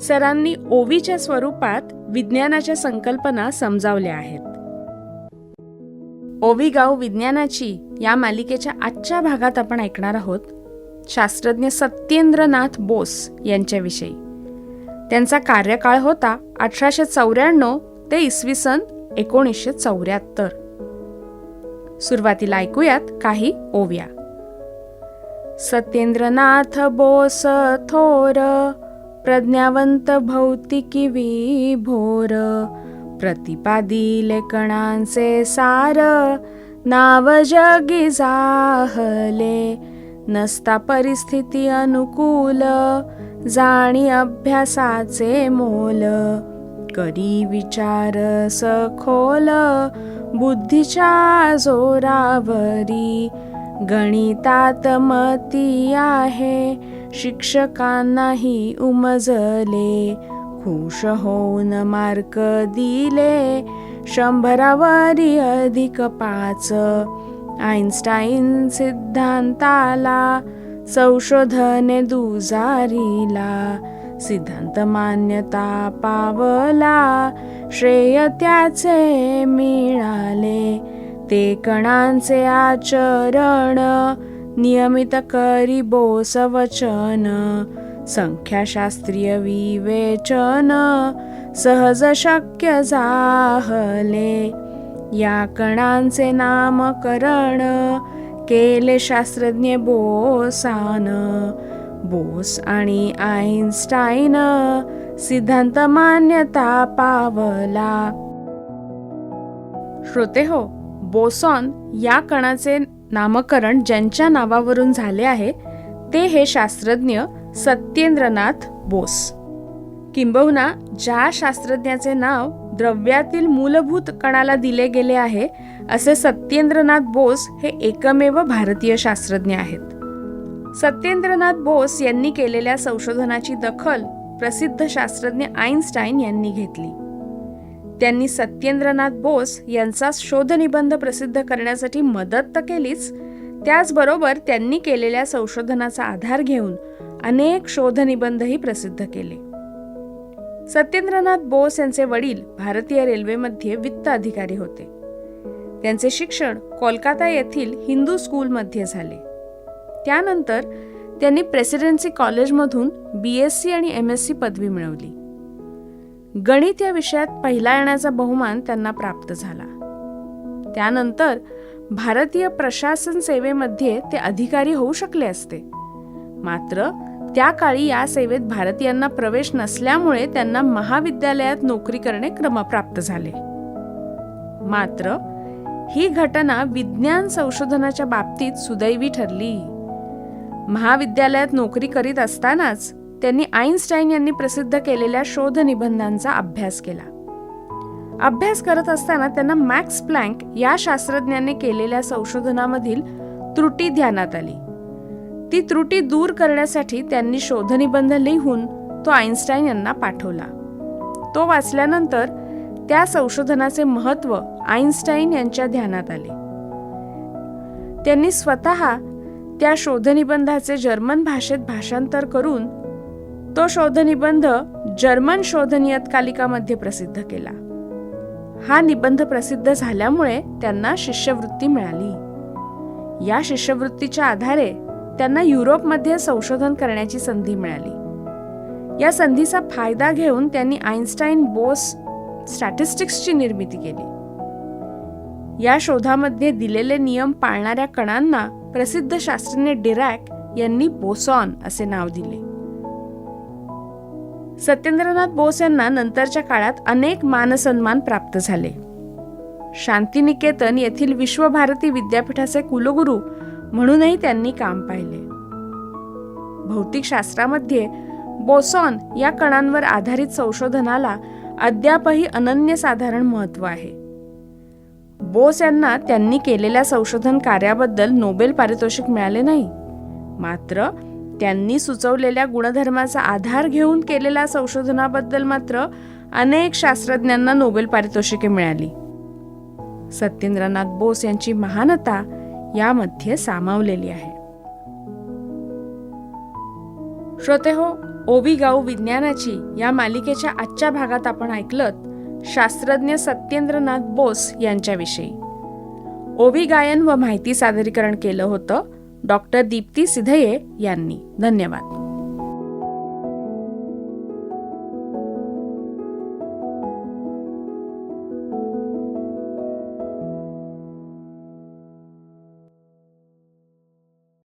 सरांनी ओवीच्या स्वरूपात विज्ञानाच्या संकल्पना समजावल्या आहेत. ओवी गाव विज्ञानाची या मालिकेच्या आजच्या भागात आपण ऐकणार आहोत शास्त्रज्ञ सत्येंद्रनाथ बोस यांच्याविषयी. त्यांचा कार्यकाळ होता अठराशे चौऱ्याण्णव ते इसवी सन एकोणीसशे चौऱ्याहत्तर. सुरुवातीला ऐकूयात काही ओव्या. सत्येंद्रनाथ बोस थोर प्रज्ञावंत भौतिकी विभोर प्रतिपादिले कणांचे सार नाव जगी जाहले नसता परिस्थिती अनुकूल जाणी अभ्यासाचे मोल करी विचार सखोल बुद्धीच्या जोरावरी गणितात मती आहे शिक्षकांनाही उमजले खुश होऊन मार्क दिले. शंभरावरी अधिक पाच. आईन्स्टाईन सिद्धांताला संशोधने दुजारीला सिद्धांत मान्यता पावला. श्रेय त्याचे मिळाले ते कणांचे आचरण नियमित करी बोस वचन संख्याशास्त्रीय विवेचन सहज शक्य जाहले. या कणांचे नामकरण केले शास्त्रज्ञ बोसान. बोस आणि आईन्स्टाईन सिद्धांत मान्यता पावला. श्रोते हो बोसॉन या कणाचे नामकरण ज्यांच्या नावावरून झाले आहे ते हे शास्त्रज्ञ सत्येंद्रनाथ बोस. किंबहुना ज्या शास्त्रज्ञाचे नाव द्रव्यातील मूलभूत कणाला दिले गेले आहे असे सत्येंद्रनाथ बोस हे एकमेव भारतीय शास्त्रज्ञ आहेत. सत्येंद्रनाथ बोस यांनी केलेल्या संशोधनाची दखल प्रसिद्ध शास्त्रज्ञ आईन्स्टाईन यांनी घेतली. त्यांनी सत्येंद्रनाथ बोस यांचा शोधनिबंध प्रसिद्ध करण्यासाठी मदत तर केलीच त्याचबरोबर त्यांनी केलेल्या संशोधनाचा आधार घेऊन अनेक शोधनिबंधही प्रसिद्ध केले. सत्येंद्रनाथ बोस यांचे वडील भारतीय रेल्वेमध्ये वित्त अधिकारी होते. त्यांचे शिक्षण कोलकाता येथील हिंदू स्कूलमध्ये झाले. त्यानंतर त्यांनी प्रेसिडेन्सी कॉलेजमधून बी एस सी आणि एम एस सी पदवी मिळवली. गणित या विषयात पहिला येण्याचा बहुमान त्यांना प्राप्त झाला. त्यानंतर भारतीय प्रशासन सेवेमध्ये ते अधिकारी होऊ शकले असते. मात्र त्या काळी या सेवेत भारतीयांना प्रवेश नसल्यामुळे त्यांना महाविद्यालयात नोकरी करणे क्रमप्राप्त झाले. मात्र ही घटना विज्ञान संशोधनाच्या बाबतीत सुदैवी ठरली. महाविद्यालयात नोकरी करीत असतानाच त्यांनी आईन्स्टाईन यांनी प्रसिद्ध केलेल्या शोध निबंधांचा अभ्यास केला. अभ्यास करत असताना त्यांना मॅक्स प्लँक या शास्त्रज्ञाने केलेल्या संशोधनामधील त्रुटी ध्यानात आली. ती त्रुटी दूर करण्यासाठी त्यांनी शोधनिबंध लिहून तो आईन्स्टाईन यांना पाठवला. तो वाचल्यानंतर त्या संशोधनाचे महत्त्व आईन्स्टाईन यांच्या ध्यानात आले. त्यांनी स्वतः त्या शोधनिबंधाचे जर्मन भाषेत भाषांतर करून तो शोधनिबंध जर्मन शोध नियतकालिकामध्ये प्रसिद्ध केला. हा निबंध प्रसिद्ध झाल्यामुळे त्यांना शिष्यवृत्ती मिळाली. या शिष्यवृत्तीच्या आधारे त्यांना युरोपमध्ये संशोधन करण्याची संधी मिळाली. या संधीचा फायदा घेऊन त्यांनी आईन्स्टाईन बोस स्टॅटिस्टिक्सची निर्मिती केली. या शोधामध्ये दिलेले नियम पाळणाऱ्या कणांना प्रसिद्ध शास्त्रज्ञ डिरॅक यांनी बोसॉन असे नाव दिले. सत्येंद्रनाथ बोस यांना नंतरच्या काळात अनेक मानसन्मान प्राप्त झाले. शांतिनिकेतन येथील विश्वभारती विद्यापीठाचे कुलगुरू म्हणूनही त्यांनी काम पाहिले. भौतिकशास्त्रामध्ये बोसॉन या कणांवर आधारित संशोधनाला अद्यापही अनन्यसाधारण महत्त्व आहे. बोस यांना त्यांनी केलेल्या संशोधन कार्याबद्दल नोबेल पारितोषिक मिळाले नाही. मात्र त्यांनी सुचवलेल्या गुणधर्माचा आधार घेऊन केलेल्या संशोधनाबद्दल मात्र अनेक शास्त्रज्ञांना नोबेल पारितोषिके मिळाली. सत्येंद्रनाथ बोस यांची महानता यामध्ये सामावलेली आहे. श्रोते हो ओवी गाऊ विज्ञानाची या मालिकेच्या आजच्या भागात आपण ऐकलत शास्त्रज्ञ सत्येंद्रनाथ बोस यांच्याविषयी. ओवी गायन व माहिती सादरीकरण केलं होतं डॉक्टर दीप्ती सिधये यांनी. धन्यवाद.